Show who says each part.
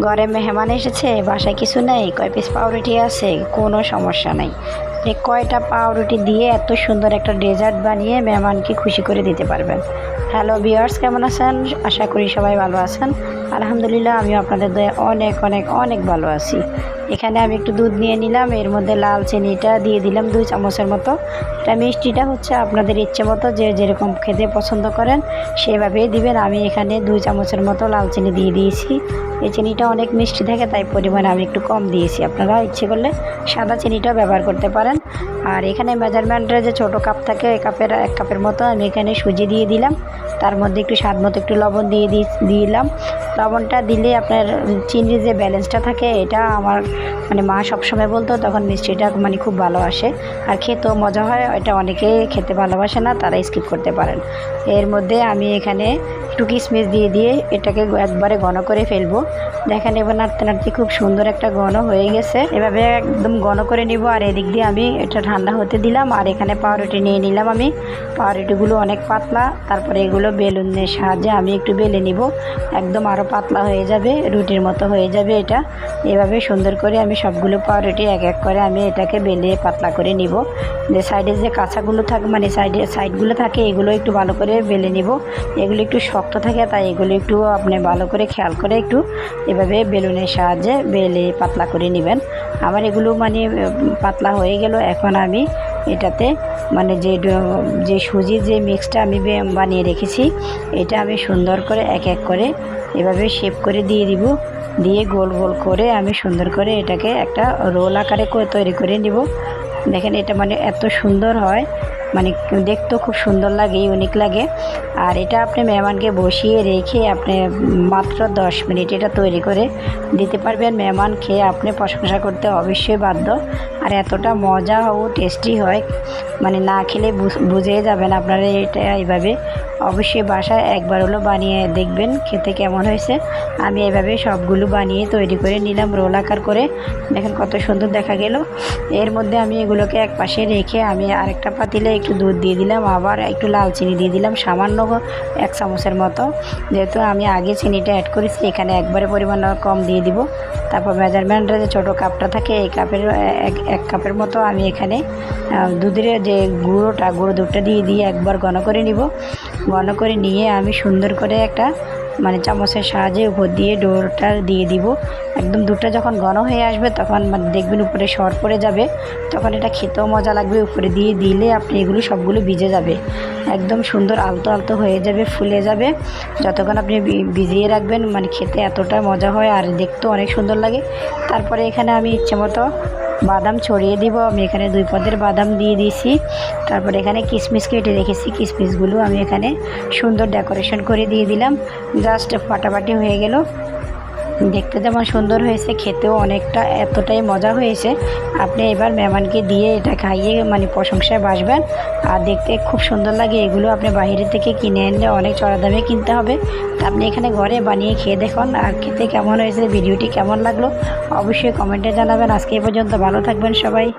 Speaker 1: ঘরে মেহমান এসেছে বাসায় কিছু নেই কয় পিস পাউরুটি আছে কোনো সমস্যা নেই। যে কয়টা পাউরুটি দিয়ে এত সুন্দর একটা ডেজার্ট বানিয়ে মেহমানকে খুশি করে দিতে পারবেন? হ্যালো বিয়ার্স কেমন আছেন? আশা করি সবাই ভালো আছেন। আলহামদুলিল্লাহ আমি আপনাদের দয়ে অনেক অনেক অনেক ভালো আছি। এখানে আমি একটু দুধ নিয়ে নিলাম, এর মধ্যে লাল চিনিটা দিয়ে দিলাম দুই চামচের মতো। এটা মিষ্টিটা হচ্ছে আপনাদের ইচ্ছে মতো যে যেরকম খেতে পছন্দ করেন, সেভাবেই দিবেন। আমি এখানে দুই চামচের মতো লাল চিনি দিয়ে দিয়েছি। এই চিনিটা অনেক মিষ্টি থাকে, তাই পরিমাণে আমি একটু কম দিয়েছি। আপনারা ইচ্ছে করলে সাদা চিনিটাও ব্যবহার করতে পারেন। আর এখানে মেজারমেন্টের যে ছোট কাপ থাকে এই কাপের, এক কাপের মতো আমি এখানে সুজি দিয়ে দিলাম। তার মধ্যে একটু স্বাদ মতো একটু লবণ দিয়ে দিলাম লবণটা দিলে আপনার চিনির যে ব্যালেন্সটা থাকে, এটা আমার মানে মা সবসময় বলতো, তখন মিষ্টিটা মানে খুব ভালো আসে। আর খেতেও মজা হয়, এটা অনেকে খেতে ভালোবাসে না, তারা স্কিপ করতে পারেন। এর মধ্যে আমি এখানে একটু কিশমিশ দিয়ে দিয়ে এটাকে একবারে ঘন করে ফেলব। দেখেন এবার নাড়তে নাড়তে খুব সুন্দর একটা ঘন হয়ে গেছে। এভাবে একদম ঘন করে নিব, আর এদিক দিয়ে আমি এটা ঠান্ডা হতে দিলাম। আর এখানে পাউরুটি নিয়ে নিলাম আমি। পাউরুটিগুলো অনেক পাতলা, তারপরে এগুলো বেলুনের সাহায্যে আমি একটু বেলে নিব। একদম আরও পাতলা হয়ে যাবে, রুটির মতো হয়ে যাবে এটা। এভাবে সুন্দর করে আমি সবগুলো পাউরুটি এক এক করে আমি এটাকে বেলে পাতলা করে নিব। যে সাইডে যে কাঁচাগুলো থাকে মানে সাইডে, সাইডগুলো থাকে, এগুলো একটু ভালো করে বেলে নিব। এগুলো একটু শক্ত থাকে, তাই এগুলো একটু আপনি ভালো করে খেয়াল করে একটু এভাবে বেলুনের সাহায্যে বেলে পাতলা করে নেবেন। আমার এগুলো মানে পাতলা হয়ে গেল, এখন আমি এটাতে মানে যে যে সুজির যে মিক্সটা আমি বানিয়ে রেখেছি, এটা আমি সুন্দর করে এক এক করে এভাবে শেপ করে দিয়ে দিব। দিয়ে গোল গোল করে আমি সুন্দর করে এটাকে একটা রোল আকারে করে তৈরি করে নিব। দেখেন এটা মানে এত সুন্দর হয় মানে দেখতেও খুব সুন্দর লাগে ইউনিক লাগে। আর এটা আপনি মেহমানকে বসিয়ে রেখে আপনি মাত্র দশ মিনিট এটা তৈরি করে দিতে পারবেন। মেহমান খেয়ে আপনি প্রশংসা করতে অবশ্যই বাধ্য। আর এতটা মজা ও টেস্টি হয় মানে না খেলে বুঝে যাবেন আপনারা এটা এইভাবে। অবশ্যই বাসায় একবার হলো বানিয়ে দেখবেন খেতে কেমন হয়েছে। আমি এভাবে সবগুলো বানিয়ে তৈরি করে নিলাম, রোল আকার করে। দেখেন কত সুন্দর দেখা গেল। এর মধ্যে আমি এগুলোকে এক পাশে রেখে আমি আরেকটা পাতিলে একটু দুধ দিয়ে দিলাম, আবার একটু লাল চিনি দিয়ে দিলাম, সামান্য এক চামচের মতো। যেহেতু আমি আগে চিনিটা অ্যাড করেছি, এখানে একবারে পরিমাণ কম দিয়ে দিব। তারপর মেজারমেন্টের যে ছোটো কাপটা থাকে, এই কাপের, এক কাপের মতো আমি এখানে দুধের যে গুঁড়োটা, গুঁড়ো দুধটা দিয়ে দিয়ে একবার ঘন করে নিব। ঘন করে নিয়ে আমি সুন্দর করে একটা মানে চামচের সাহায্যে উপর দিয়ে ডোরটা দিয়ে দিব। একদম দুধটা যখন ঘন হয়ে আসবে তখন মানে দেখবেন উপরে সর পড়ে যাবে। তখন এটা খেতেও মজা লাগবে, উপরে দিয়ে দিলে আপনি এগুলো সবগুলো ভিজে যাবে। একদম সুন্দর আলতো আলতো হয়ে যাবে, ফুলে যাবে। যতক্ষণ আপনি ভিজিয়ে রাখবেন মানে খেতে এতটা মজা হয় আর দেখতেও অনেক সুন্দর লাগে। তারপরে এখানে আমি ইচ্ছে মতো বাদাম ছড়িয়ে দিব। আমি এখানে দুই পদের বাদাম দিয়ে দিয়েছি। তারপর এখানে কিশমিশ কেটে রেখেছি। কিশমিশগুলো আমি এখানে সুন্দর ডেকোরেশন করে দিয়ে দিলাম। জাস্ট ফাটাফাটি হয়ে গেল। দেখতে যেমন সুন্দর হয়েছে, খেতেও অনেকটা এতটাই মজা হয়েছে। আপনি এবার মেহমানকে দিয়ে এটা খাইয়ে মানে প্রশংসায় বাসবেন। আর দেখতে খুব সুন্দর লাগে, এগুলো আপনি বাইরে থেকে কিনে আনলে অনেক চড়া দামে কিনতে হবে। আপনি এখানে ঘরে বানিয়ে খেয়ে দেখুন, আর খেতে কেমন হয়েছে, ভিডিওটি কেমন লাগল, অবশ্যই কমেন্টে জানাবেন। আজকে এ পর্যন্ত, ভালো থাকবেন সবাই।